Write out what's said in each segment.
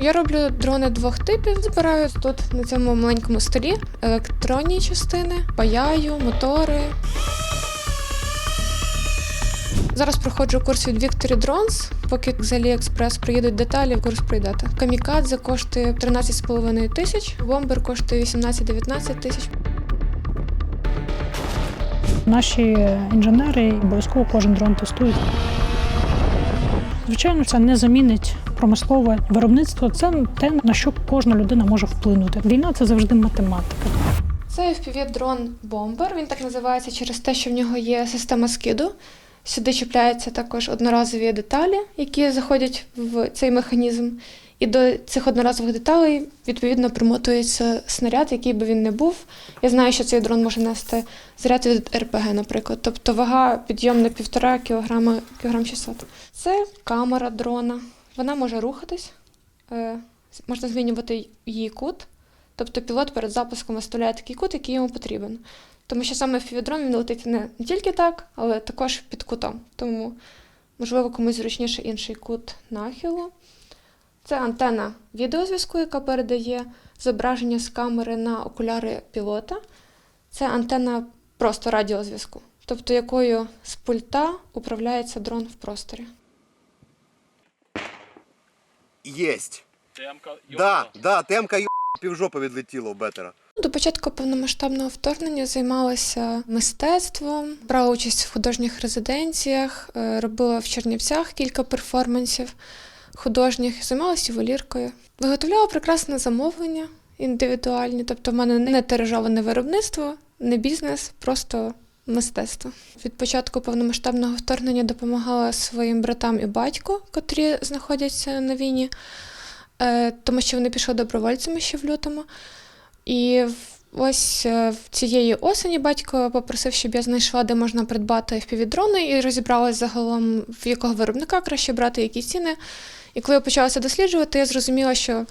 Я роблю дрони двох типів. Збираю тут на цьому маленькому столі електронні частини, паяю, мотори. Зараз проходжу курс від Victory Drones. Поки з AliExpress приїдуть деталі, курс пройдете. Камікадзе коштує 13,5 тисяч, бомбер коштує 18-19 тисяч. Наші інженери обов'язково кожен дрон тестують. Звичайно, це не замінить промислове виробництво. Це те, на що кожна людина може вплинути. Війна це завжди математика. Це FPV-дрон бомбер. Він так називається через те, що в нього є система скиду. Сюди чіпляються також одноразові деталі, які заходять в цей механізм. І до цих одноразових деталей відповідно примотується снаряд, який би він не був. Я знаю, що цей дрон може нести заряд від РПГ, наприклад. Тобто вага підйом на півтора кілограма, кілограм 600. Це камера дрона. Вона може рухатись, е, можна змінювати її кут. Тобто пілот перед запуском виставляє такий кут, який йому потрібен. Тому що саме фівідрон він летить не, тільки так, але також під кутом. Тому, можливо, комусь зручніше інший кут нахилу. Це антена відеозв'язку, яка передає зображення з камери на окуляри пілота. Це антена просто радіозв'язку, тобто якою з пульта управляється дрон в просторі. Єсть. Темка, Да, да, темка й півжопи відлетіло в бетера. До початку повномасштабного вторгнення займалася мистецтвом, брала участь в художніх резиденціях, е, робила в Чернівцях кілька перформансів художніх, займалася ювеліркою. Виготовляла прекрасне замовлення індивідуальні, тобто в мене не тиражоване виробництво, не бізнес, просто мистецтво. Від початку повномасштабного вторгнення допомагала своїм братам і батьку, котрі знаходяться на війні, е, тому що вони пішли добровольцями ще в лютому. І ось е, в цієї осені батько попросив, щоб я знайшла, де можна придбати FPV-дрони, і розібралась загалом, в якого виробника краще брати, які ціни. І коли я почала це досліджувати, я зрозуміла, що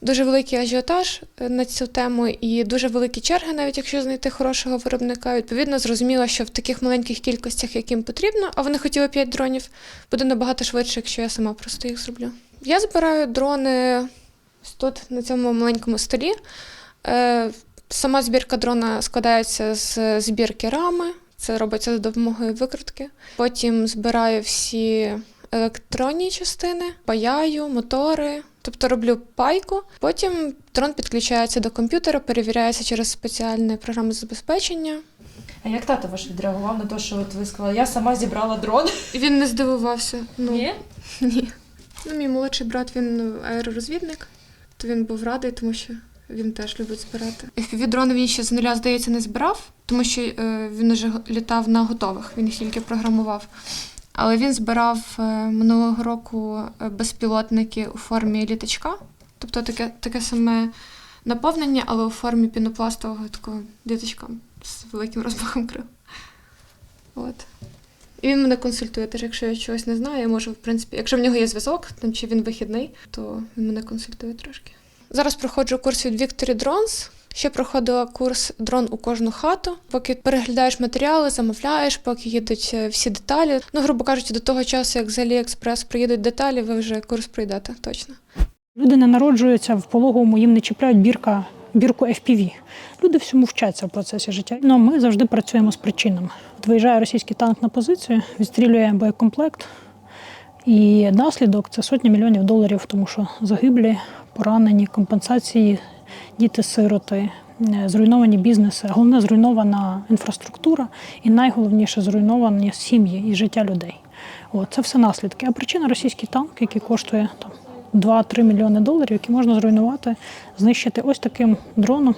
дуже великий ажіотаж е, на цю тему і дуже великі черги, навіть якщо знайти хорошого виробника. Відповідно, зрозуміла, що в таких маленьких кількостях, яким потрібно, а вони хотіли 5 дронів, буде набагато швидше, якщо я сама просто їх зроблю. Я збираю дрони тут, на цьому маленькому столі. Е, Сама збірка дрона складається з збірки рами. Це робиться за допомогою викрутки. Потім збираю всі електронні частини, паяю, мотори, тобто роблю пайку. Потім дрон підключається до комп'ютера, перевіряється через спеціальне програмне забезпечення. А як тато ваш відреагував на те, що от ви сказали, я сама зібрала дрон? Він не здивувався. Ну, Ні? Ні. Ну, мій молодший брат він аеророзвідник, то він був радий, тому що він теж любить збирати. Від дрони він ще з нуля, здається, не збирав, тому що е, він вже літав на готових, він їх тільки програмував. Але він збирав е, минулого року е, безпілотники у формі літачка, тобто таке, таке саме наповнення, але у формі пінопластового такого літачка з великим розмахом крил. От. І він мене консультує. Теж якщо я чогось не знаю, я можу, в принципі, якщо в нього є зв'язок, там чи він вихідний, то він мене консультує трошки. Зараз проходжу курс від Victory Drones. Ще проходила курс дрон у кожну хату. Поки переглядаєш матеріали, замовляєш, поки їдуть е, всі деталі. Ну, грубо кажучи, до того часу, як з AliExpress приїдуть деталі, ви вже курс пройдете точно. Люди не народжуються в пологовому, їм не чіпляють бірка, бірку FPV. Люди всьому вчаться в процесі життя. Ну, ми завжди працюємо з причинами. От виїжджає російський танк на позицію, відстрілює боєкомплект, і наслідок це сотні мільйонів доларів, тому що загиблі, поранені, компенсації, діти-сироти, е, зруйновані бізнеси, головне зруйнована інфраструктура і найголовніше зруйновані сім'ї і життя людей. От, це все наслідки. А причина російський танк, який коштує там 2-3 мільйони доларів, які можна зруйнувати, знищити ось таким дроном.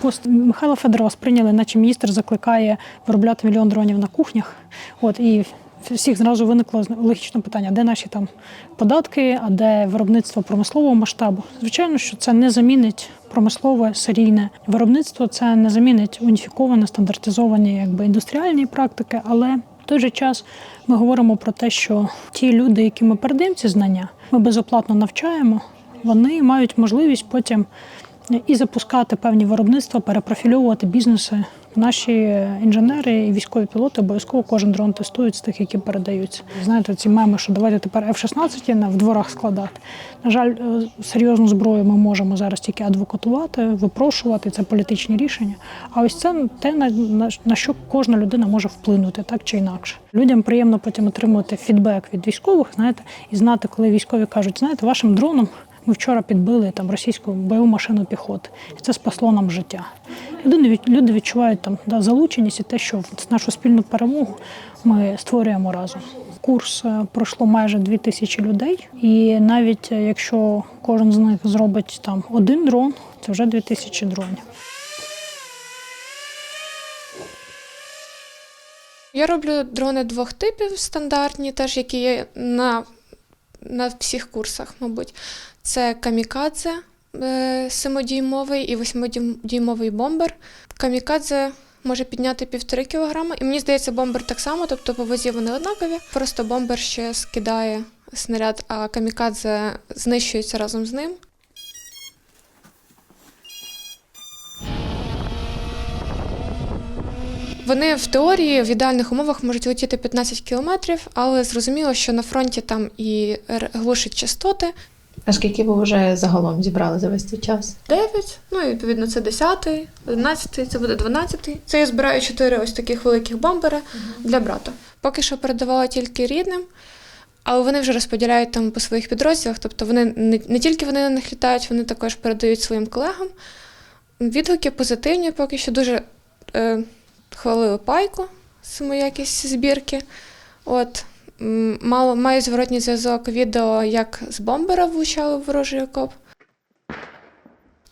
Пост Михайла Федорова сприйняли, наче міністр закликає виробляти мільйон дронів на кухнях. От і всіх зразу виникло логічне питання, де наші там податки, а де виробництво промислового масштабу. Звичайно, що це не замінить промислове серійне виробництво, це не замінить уніфіковане, стандартизовані якби індустріальні практики, але в той же час ми говоримо про те, що ті люди, які ми передаємо ці знання, ми безоплатно навчаємо, вони мають можливість потім і запускати певні виробництва, перепрофільовувати бізнеси. Наші інженери і військові пілоти обов'язково кожен дрон тестують з тих, які передаються. Знаєте, ці меми, що давайте тепер F-16 на- в дворах складати. На жаль, е, серйозну зброю ми можемо зараз тільки адвокатувати, випрошувати, це політичні рішення. А ось це те, на що кожна людина може вплинути, так чи інакше. Людям приємно потім отримувати фідбек від військових, знаєте, і знати, коли військові кажуть, знаєте, вашим дроном ми вчора підбили там російську бойову машину піхоти, це спасло нам життя. Люди, люди відчувають там да, залученість і те, що нашу спільну перемогу ми створюємо разом. Курс е, пройшло майже дві тисячі людей, і навіть е, якщо кожен з них зробить там один дрон, це вже дві тисячі дронів. Я роблю дрони двох типів стандартні, теж які є на, на всіх курсах, мабуть. Це камікадзе семидіймовий і 8-дюймовий бомбер. Камікадзе може підняти півтори кілограми. І мені здається, бомбер так само, тобто по вазі вони однакові. Просто бомбер ще скидає снаряд, а камікадзе знищується разом з ним. Вони в теорії в ідеальних умовах можуть летіти 15 кілометрів, але зрозуміло, що на фронті там і глушать частоти. А скільки ви вже загалом зібрали за весь цей час? 9, ну і відповідно це 10, 11, це буде 12. Це я збираю 4 ось таких великих бомбери для брата. Поки що передавала тільки рідним, але вони вже розподіляють там по своїх підрозділах. Тобто вони не, не тільки вони на них літають, вони також передають своїм колегам. Відгуки позитивні, поки що дуже е, хвалили пайку, самоякість збірки. От. Мало, маю зворотній зв'язок відео, як з бомбера влучали ворожий окоп.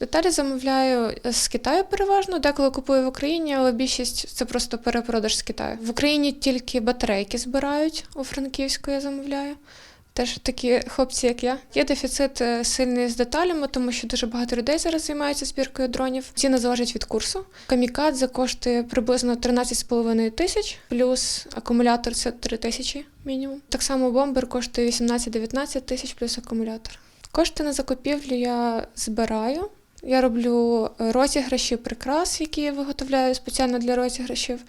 Деталі замовляю з Китаю переважно, деколи купую в Україні, але більшість це просто перепродаж з Китаю. В Україні тільки батарейки збирають, у Франківську я замовляю. Теж такі хлопці, як я. Є дефіцит е, сильний з деталями, тому що дуже багато людей зараз займаються збіркою дронів. Ціна залежить від курсу. Камікадзе коштує приблизно 13,5 тисяч, плюс акумулятор це 3 тисячі мінімум. Так само бомбер коштує 18-19 тисяч плюс акумулятор. Кошти на закупівлю я збираю. Я роблю розіграші прикрас, які я виготовляю спеціально для розіграшів.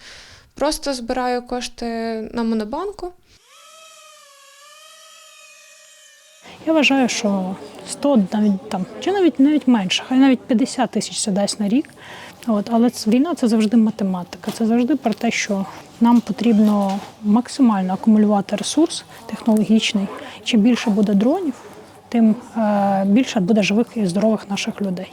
Просто збираю кошти на монобанку. Я вважаю, що 100, навіть там, чи навіть навіть менше, хай навіть 50 тисяч це дасть на рік. От, але війна це завжди математика. Це завжди про те, що нам потрібно максимально акумулювати ресурс технологічний. Чим більше буде дронів, тим е, більше буде живих і здорових наших людей.